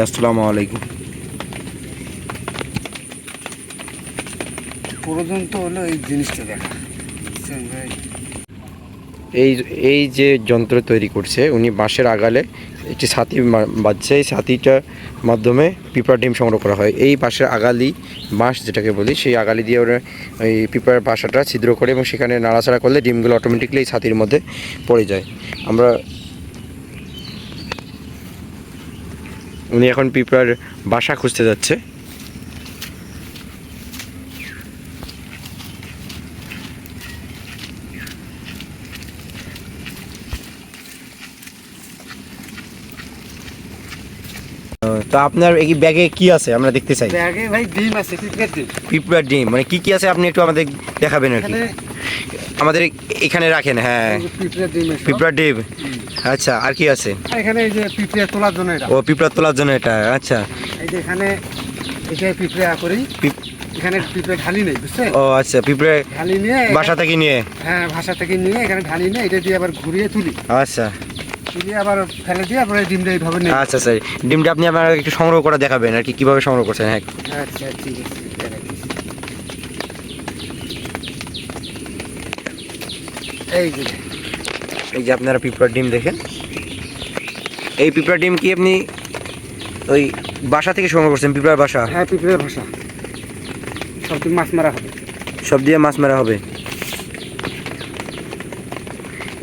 আসসালামু আলাইকুম। প্রয়োজন তো হলো এই জিনিসটা দেখা। এই এই যে যন্ত্র তৈরি করছে উনি বাঁশের আগালে একটি ছাতি মা- বাঁধছে এই ছাতিটার মাধ্যমে পিঁপড়ার ডিম সংগ্রহ করা হয়। এই বাঁশের আগালি বাঁশ যেটাকে বলি সেই আগালি দিয়ে ওরা এই পিঁপড়ার বাসাটা ছিদ্র করে এবং সেখানে নাড়াচাড়া করলে ডিমগুলো অটোমেটিকলি এই ছাতির মধ্যে পড়ে যায়। আমরা উনি এখন পিঁপড়ার বাসা খুঁজতে যাচ্ছে। তো আপনার এই ব্যাগে কি আছে? আমরা দেখতে চাই। ব্যাগে ভাই ডিম আছে ক্রিকেট ডিম? পিঁপড়ার ডিম মানে কি কি আছে আপনি একটু আমাদের দেখাবেন আর কি। এখানে আমাদের এখানে রাখেন হ্যাঁ। পিঁপড়ে ডিম আচ্ছা আর কি আছে? এখানে এই যে পিঁপড়ে তোলার জন্য এটা। ও পিঁপড়া তোলার জন্য এটা আচ্ছা। এই যে এখানে এটা পিঁপড়ে করি। এখানে পিঁপড়ে ঢালি নেই বুঝছেন? ও আচ্ছা পিঁপড়ে ঢালি নিয়ে বাসা থেকে নিয়ে? হ্যাঁ ভাষা থেকে নিয়ে এখানে ঢালি নিয়ে এটা দিয়ে আবার ঘুরিয়ে তুলি। আচ্ছা। আবার ফেলে দিয়ে আবার এই ডিমটা এইভাবে নেই। আচ্ছা স্যার ডিমটা আপনি আমার একটু সংগ্রহ করে দেখাবেন আর কি কীভাবে সংগ্রহ করছেন হ্যাঁ। আচ্ছা ঠিক আছে দেখাচ্ছি। এই যে এই যে আপনারা পিঁপড়ার ডিম দেখেন। এই পিঁপড়ার ডিম কি আপনি ওই বাসা থেকে সংগ্রহ করছেন পিঁপড়ার বাসা? হ্যাঁ পিঁপড়ের ভাষা সব দিন মাছ মারা হবে। সব দিয়ে মাছ মারা হবে?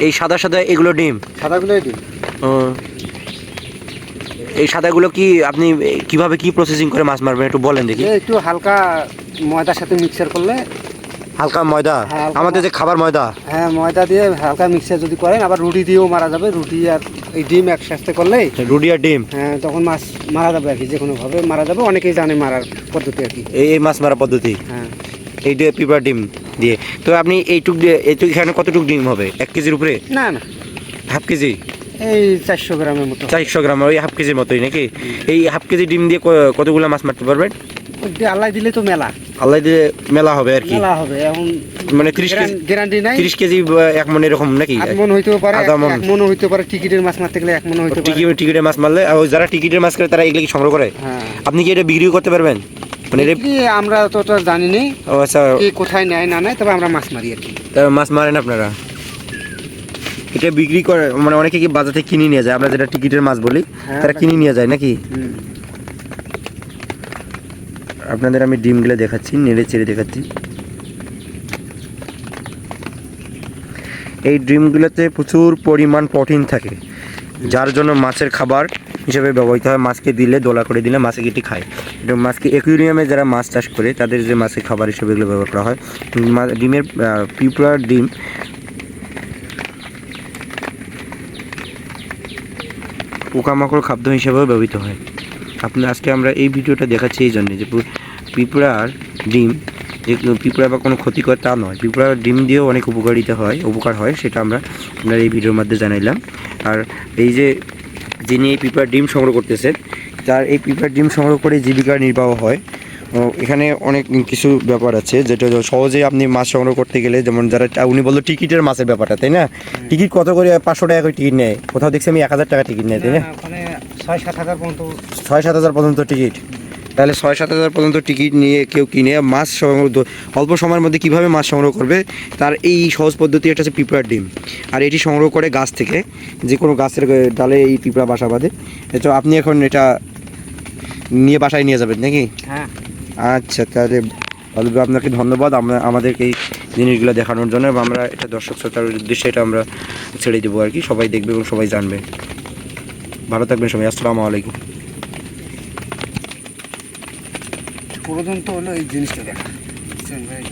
এই সাদা সাদা এগুলো ডিম? সাদাগুলোই দিন ও। এই সাদাগুলো কি আপনি কীভাবে কি প্রসেসিং করে মাছ মারবেন একটু বলেন দেখি। একটু হালকা ময়দার সাথে মিক্সার করলে হালকা ময়দা? হ্যাঁ, আমাদের যে খাবার ময়দা? হ্যাঁ ময়দা দিয়ে হালকা মিক্সার যদি করেন আবার রুটি দিয়েও মারা যাবে। রুটি আর এই ডিম একসাথে করলে রুটি আর ডিম? হ্যাঁ তখন মাছ মারা যাবে আর কি যে কোনোভাবে মারা যাবে। অনেকেই জানে মারার পদ্ধতি আর কি। এই মাছ মারা পদ্ধতি? হ্যাঁ। এই দিয়ে পিঁপড়ার ডিম দিয়ে। তো আপনি এইটুক দিয়ে এইটুক এখানে কতটুক ডিম হবে? এক কেজির উপরে? না না। Half KG? এই চারশো গ্রামের মতো। চারশো গ্রাম ওই হাফ কেজির মতোই নাকি? এই হাফ কেজি ডিম দিয়ে কতগুলো মাছ মারতে পারবেন? আল্লাহ দিলে তো মেলা। আল্লাহ দিয়ে মেলা হবে আর কি। মেলা হবে এখন মানে 30 কেজি গ্যারান্টি নাই। তিরিশ কেজি এক মন এরকম নাকি? আধ মন হইতেও পারে। এক মনও হইতে পারে টিকিটের মাছ মারতে গেলে এক মনও হইতে পারে। টিকিট টিকিটের মাছ মারলে ওই যারা টিকিটের মাছ করে তারা এগুলো কি সংগ্রহ করে? হ্যাঁ। আপনি কি এটা বিক্রি করতে পারবেন? মানে কি আমরা তো তো জানি নি ও আচ্ছা। কে কোথায় নেয় না নেয় তবে আমরা মাছ মারি আর কি। তা মাছ মারেন আপনারা? এটা বিক্রি করে মানে অনেকে কি বাজার থেকে কিনে নিয়ে যায়? আমরা যেটা টিকিটের মাছ বলি হ্যাঁ, তারা কিনে নিয়ে যায় নাকি। আপনাদের আমি ডিমগুলো দেখাচ্ছি, নেড়ে চেড়ে দেখাচ্ছি। এই ডিমগুলোতে প্রচুর পরিমাণ প্রোটিন থাকে, যার জন্য মাছের খাবার হিসেবে ব্যবহৃত হয়। মাছকে দিলে, দোলা করে দিলে মাছে কেটে খায়। এটা মাছকে অ্যাকুইরিয়ামে যারা মাছ চাষ করে, তাদের যে মাছের খাবার হিসেবে এগুলো ব্যবহার করা হয়। ডিমের পিঁপড়ার ডিম পোকামাকড় খাদ্য হিসেবেও ব্যবহৃত হয়। আপনি আজকে আমরা এই ভিডিওটা দেখাচ্ছি এই জন্যে যে পিঁপড়ার ডিম যে পিঁপড়া বা কোনো ক্ষতিকর তা নয়। পিঁপড়ার ডিম দিয়েও অনেক উপকারিতা হয় উপকার হয় সেটা আমরা আপনার এই ভিডিওর মধ্যে জানাইলাম। আর এই যে যিনি এই পিঁপড়ার ডিম সংগ্রহ করতেছেন তার এই পিঁপড়ার ডিম সংগ্রহ করে জীবিকা নির্বাহ হয়। এখানে অনেক কিছু ব্যাপার আছে যেটা সহজে আপনি মাছ সংগ্রহ করতে গেলে যেমন যারা উনি বলল টিকিটের মাছের ব্যাপারটা তাই না? টিকিট কত করে পাঁচশো টাকা করে টিকিট নেয়? কোথাও দেখছি আমি এক হাজার টাকা টিকিট নেয় তাই না ছয় সাত হাজার পর্যন্ত ছয় সাত হাজার পর্যন্ত টিকিট। তাহলে ছয় সাত হাজার পর্যন্ত টিকিট নিয়ে কেউ কিনে মাছ সংগ্রহ অল্প সময়ের মধ্যে কীভাবে মাছ সংগ্রহ করবে তার এই সহজ পদ্ধতি একটা হচ্ছে পিঁপড়ার ডিম। আর এটি সংগ্রহ করে গাছ থেকে যে কোনো গাছের ডালে এই পিঁপড়া বাসা বাঁধে। তো আপনি এখন এটা নিয়ে বাসায় নিয়ে যাবেন নাকি? হ্যাঁ। আচ্ছা তাহলে ভালো আপনাকে ধন্যবাদ। আমরা আমাদেরকে এই জিনিসগুলো দেখানোর জন্য এবং আমরা এটা দর্শক শ্রোতার উদ্দেশ্যে এটা আমরা ছেড়ে দেবো আর কি। সবাই দেখবে এবং সবাই জানবে। থাকবেন সবাই আসসালামু আলাইকুম। পুরোদন্ত হলো এই জিনিসটা দেখা। ভাই।